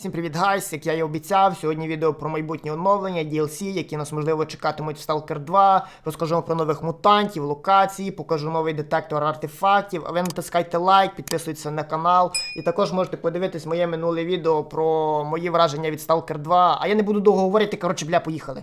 Всім привіт, гайс! Як я і обіцяв, сьогодні відео про майбутнє оновлення, DLC, які нас можливо чекатимуть в Stalker 2. Розкажу про нових мутантів, локації, покажу новий детектор артефактів. А ви натискайте лайк, підписуйтесь на канал. І також можете подивитись моє минуле відео про мої враження від Stalker 2. А я не буду довго говорити, коротше, бля, поїхали.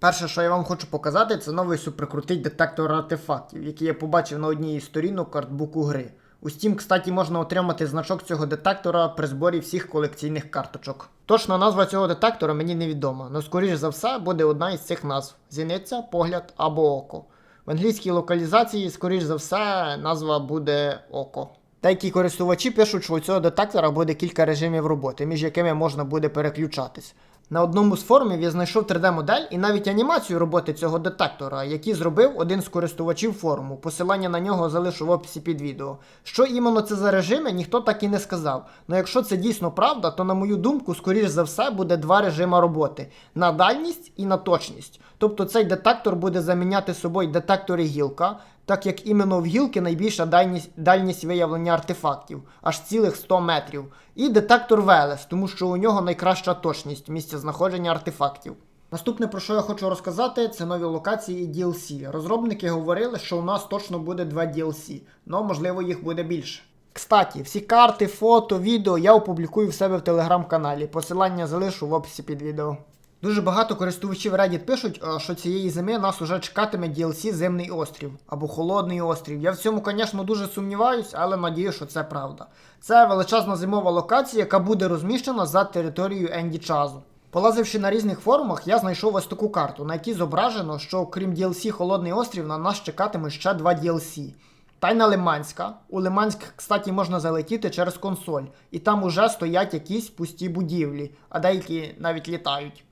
Перше, що я вам хочу показати, це новий суперкрутий детектор артефактів, який я побачив на одній із сторінок картбуку гри. У Steam, кстати, можна отримати значок цього детектора при зборі всіх колекційних карточок. Точна назва цього детектора мені невідома, але скоріш за все буде одна із цих назв: зіниця, погляд або око. В англійській локалізації, скоріш за все, назва буде око. Деякі користувачі пишуть, що у цього детектора буде кілька режимів роботи, між якими можна буде переключатись. На одному з форумів я знайшов 3D-модель і навіть анімацію роботи цього детектора, які зробив один з користувачів форуму. Посилання на нього залишу в описі під відео. Що іменно це за режими, ніхто так і не сказав. Ну якщо це дійсно правда, то на мою думку, скоріш за все, буде два режими роботи: на дальність і на точність. Тобто цей детектор буде заміняти собою детектори гілка, так як іменно в гілки найбільша дальність, дальність виявлення артефактів, аж цілих 100 метрів. І детектор Велес, тому що у нього найкраща точність місця знаходження артефактів. Наступне, про що я хочу розказати, це нові локації і DLC. Розробники говорили, що у нас точно буде два DLC, але можливо їх буде більше. Кстати, всі карти, фото, відео я опублікую в себе в телеграм-каналі. Посилання залишу в описі під відео. Дуже багато користувачів Reddit пишуть, що цієї зими нас уже чекатиме DLC Зимний острів або Холодний острів. Я в цьому, звісно, дуже сумніваюсь, але надію, що це правда. Це величезна зимова локація, яка буде розміщена за територією Енді Чазу. Полазивши на різних форумах, я знайшов ось таку карту, на якій зображено, що крім DLC Холодний острів на нас чекатиме ще два DLC. Тайна Лиманська. У Лиманськ, кстати, можна залетіти через консоль, і там уже стоять якісь пусті будівлі, а деякі навіть літають.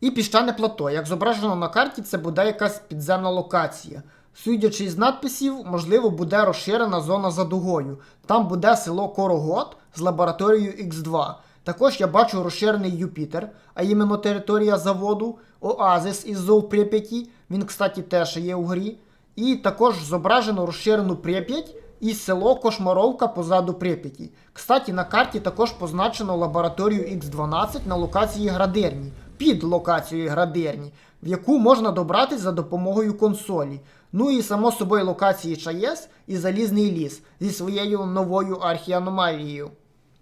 І піщане плато. Як зображено на карті, це буде якась підземна локація. Судячи з надписів, можливо, буде розширена зона за дугою. Там буде село Корогот з лабораторією X2. Також я бачу розширений Юпітер, а іменно територія заводу, Оазис із Зов Прип'яті. Він, кстати, теж є у грі. І також зображено розширену Прип'ять і село Кошмаровка позаду Прип'яті. Кстати, на карті також позначено лабораторію X12 на локації Градерні, під локацією Градерні, в яку можна добратися за допомогою консолі. Ну і само собою локації ЧАЕС і Залізний ліс зі своєю новою архіаномалією.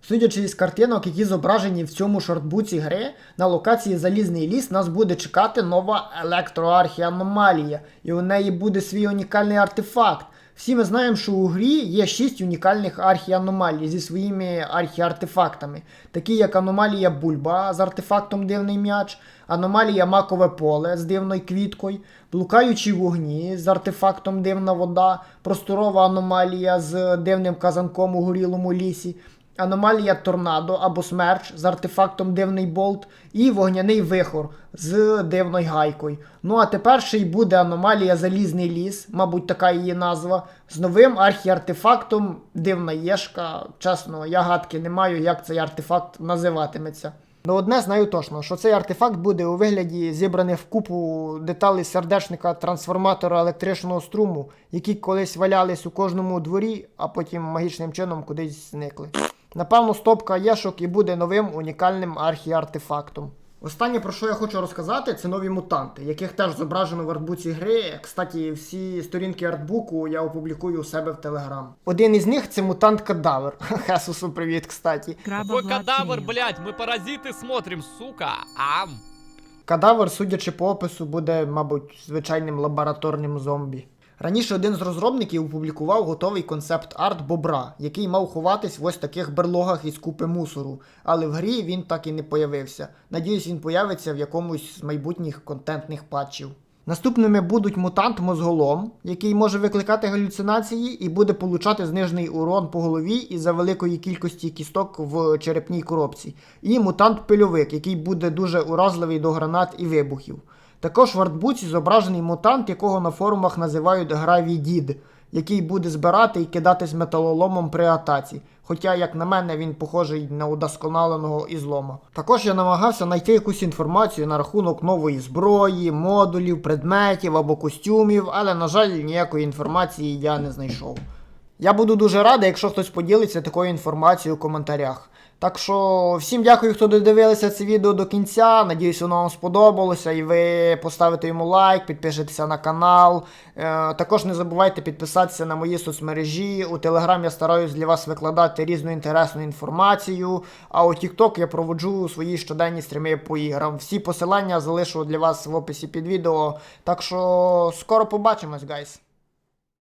Судячи із картинок, які зображені в цьому шортбуці гри, на локації Залізний ліс нас буде чекати нова електроархіаномалія, і у неї буде свій унікальний артефакт. Всі ми знаємо, що у грі є 6 унікальних архіаномалій зі своїми архіартефактами, такі як аномалія Бульба з артефактом Дивний м'яч, аномалія Макове поле з дивною квіткою, блукаючі вогні з артефактом Дивна вода, просторова аномалія з дивним казанком у горілому лісі. Аномалія торнадо або смерч з артефактом Дивний болт і вогняний вихор з дивною гайкою. Ну а тепер ще й буде аномалія Залізний ліс, мабуть, така її назва, з новим архіартефактом Дивна Єшка. Чесно, я гадки не маю, як цей артефакт називатиметься. Ну одне знаю точно, що цей артефакт буде у вигляді зібраних в купу деталей сердечника трансформатора електричного струму, які колись валялись у кожному дворі, а потім магічним чином кудись зникли. Напевно, стопка єшок і буде новим унікальним архіартефактом. Останнє, про що я хочу розказати, це нові мутанти, яких теж зображено в артбуці гри. Кстати, всі сторінки артбуку я опублікую у себе в Телеграм. Один із них це мутант Кадавр. Хесусу, привіт, кстати. Какой кадавр, блядь, мы паразиты смотрим, сука. Ам. Кадавр, судячи по опису, буде, мабуть, звичайним лабораторним зомбі. Раніше один з розробників опублікував готовий концепт-арт бобра, який мав ховатись в ось таких берлогах із купи мусору, але в грі він так і не появився. Надіюсь, він появиться в якомусь з майбутніх контентних патчів. Наступними будуть мутант мозголом, який може викликати галюцинації і буде получати знижений урон по голові із-за великої кількості кісток в черепній коробці. І мутант пильовик, який буде дуже уразливий до гранат і вибухів. Також в артбуці зображений мутант, якого на форумах називають Гравій Дід. який буде збирати і кидати з металоломом при атаці. Хоча, як на мене, він похожий на удосконаленого ізлома. Також я намагався знайти якусь інформацію на рахунок нової зброї, модулів, предметів або костюмів, але, на жаль, ніякої інформації я не знайшов. Я буду дуже радий, якщо хтось поділиться такою інформацією у коментарях. Так що всім дякую, хто додивилися це відео до кінця. Надіюсь, воно вам сподобалося і ви поставите йому лайк, підпишетеся на канал. Е, також не забувайте підписатися на мої соцмережі. У Телеграм я стараюсь для вас викладати різну інтересну інформацію. А у TikTok я проводжу свої щоденні стріми по іграм. Всі посилання залишу для вас в описі під відео. Так що скоро побачимось, гайс.